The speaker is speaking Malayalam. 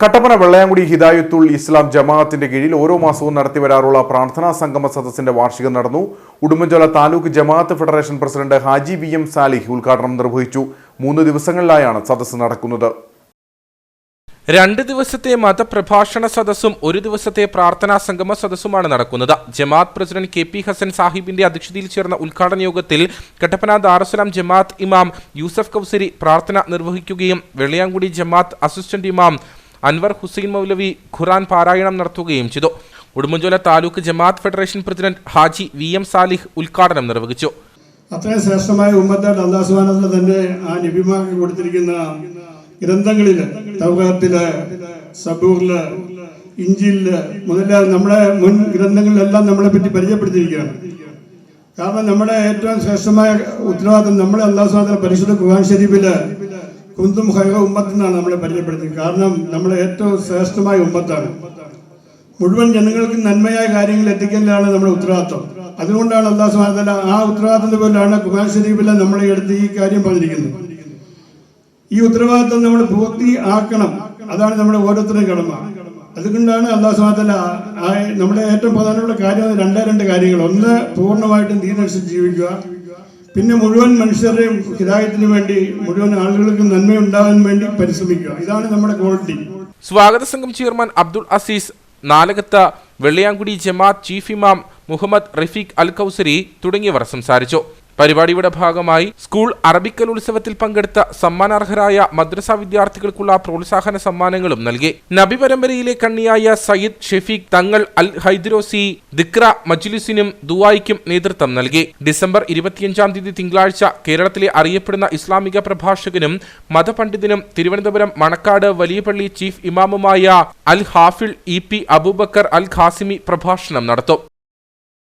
കട്ടപ്പന വെള്ളയാംകുടി ഹിദായത്തുൽ ഇസ്ലാം ജമാഅത്തിന്റെ കീഴിൽ ഓരോ മാസവും നടത്തിവരാറുള്ള പ്രാർത്ഥനാ സംഗമ സദസ്സിന്റെ വാർഷികം നടന്നു. ഉടുമ്പൻചോല താലൂക്ക് ജമാഅത്ത് federation president Haji V M Salih ഉദ്ഘാടനം നിർവഹിച്ചു. മൂന്ന് ദിവസങ്ങളിലായാണ് സദസ്സ് നടക്കുന്നത്. രണ്ട് ദിവസത്തെ മതപ്രഭാഷണ സദസ്സും ഒരു ദിവസത്തെ പ്രാർത്ഥനാ സംഗമ സദസ്സുമാണ് നടക്കുന്നത്. ജമാഅത്ത് പ്രസിഡന്റ് കെ പി ഹസൻ സാഹിബിന്റെ അധ്യക്ഷതയിൽ ചേർന്ന ഉദ്ഘാടന യോഗത്തിൽ കട്ടപ്പന ദാറുസലാം ജമാഅത്ത് ഇമാം യൂസഫ് കൗസരി പ്രാർത്ഥന നിർവഹിക്കുകയും വെള്ളിയാങ്കുടി ജമാഅത്ത് അസിസ്റ്റന്റ് ഇമാം അൻവർ ഹുസൈൻ മൗലവി ഖുറാൻ പാരായണം നടത്തുകയും ചെയ്തു. ഉടുമ്പൻചോല താലൂക്ക് ജമാഅത്ത് federation president Haji V M Salih ഉദ്ഘാടനം നിർവഹിച്ചു. അത്രയും ശ്രേഷ്ഠമായ ഉമ്മത്തായിട്ട് അള്ളാഹുസ്വാനത്തിൽ തന്നെ ആ നബിമാർക്ക് കൊടുത്തിരിക്കുന്ന ഗ്രന്ഥങ്ങളിൽ തൗറാത്തിൽ സബൂറിൽ ഇഞ്ചിൽ മുതലായ നമ്മുടെ മുൻ ഗ്രന്ഥങ്ങളിലെല്ലാം നമ്മളെ പറ്റി പരിചയപ്പെടുത്തിയിരിക്കുകയാണ്. കാരണം നമ്മുടെ ഏറ്റവും ശ്രേഷ്ഠമായ ഉത്തരവാദിത്വം നമ്മളെ അള്ളാഹുസ്വാനത്തിലെ പരിശുദ്ധ ഖുർആൻ ഷരീഫിൽ കുന്തും ഹൈറ ഉമ്മത്തെന്നാണ് നമ്മളെ പരിചയപ്പെടുത്തിയത് കാരണം നമ്മളെ ഏറ്റവും ശ്രേഷ്ഠമായ ഉമ്മത്താണ്. മുഴുവൻ ജനങ്ങൾക്ക് നന്മയായ കാര്യങ്ങൾ എത്തിക്കലാണ് നമ്മുടെ ഉത്തരവാദിത്വം. അതുകൊണ്ടാണ് അള്ളാഹു സുബാനത്തല ആ ഉത്തരവാദിത്തത്തിന്റെ പേരിലാണ് ഖുർആൻ ഷരീഫിലെ നമ്മളെ എടുത്ത് ഈ കാര്യം പറഞ്ഞിരിക്കുന്നത്. ഈ ഉത്തരവാദിത്വം നമ്മൾ പൂർത്തി ആക്കണം അതാണ് നമ്മുടെ ഓരോരുത്തരുടെയും കടമ. അതുകൊണ്ടാണ് അള്ളാഹു സുബാനത്തല നമ്മുടെ ഏറ്റവും പ്രധാനപ്പെട്ട കാര്യം രണ്ടേ രണ്ട് കാര്യങ്ങൾ. ഒന്ന് പൂർണമായിട്ടും തീരനുസരിച്ച് ജീവിക്കുക. പിന്നെ മുഴുവൻ മനുഷ്യരുടെയും ഹിതായത്തിന് വേണ്ടി മുഴുവൻ ആളുകൾക്കും നന്മയുണ്ടാകാൻ വേണ്ടി പരിശ്രമിക്കുക. ഇതാണ് നമ്മുടെ ക്വാളിറ്റി സ്വാഗത സംഘം ചെയർമാൻ അബ്ദുൾ അസീസ് നാലകത്ത് വെള്ളിയാങ്കുടി ജമാഅത്ത് ചീഫ് ഇമാം മുഹമ്മദ് റഫീഖ് അൽ കൗസരി തുടങ്ങിയവർ സംസാരിച്ചു. പരിപാടിയുടെ ഭാഗമായി സ്കൂൾ അറബിക്കൽ ഉത്സവത്തിൽ പങ്കെടുത്ത സമ്മാനാർഹരായ മദ്രസ വിദ്യാർത്ഥികൾക്കുള്ള പ്രോത്സാഹന സമ്മാനങ്ങളും നൽകി. നബി പരമ്പരയിലെ കണ്ണിയായ സയ്യിദ് ഷെഫീഖ് തങ്ങൾ അൽ ഹൈദ്രോസി ദിക്ര മജ്ലിസിനും ദുവായിക്കും നേതൃത്വം നൽകി. ഡിസംബർ ഇരുപത്തിയഞ്ചാം തീയതി തിങ്കളാഴ്ച കേരളത്തിലെ അറിയപ്പെടുന്ന ഇസ്ലാമിക പ്രഭാഷകനും മതപണ്ഡിതനും തിരുവനന്തപുരം മണക്കാട് വലിയപള്ളി ചീഫ് ഇമാമുമായ അൽ ഹാഫിൾ ഇ പി അബൂബക്കർ അൽ ഖാസിമി പ്രഭാഷണം നടത്തും.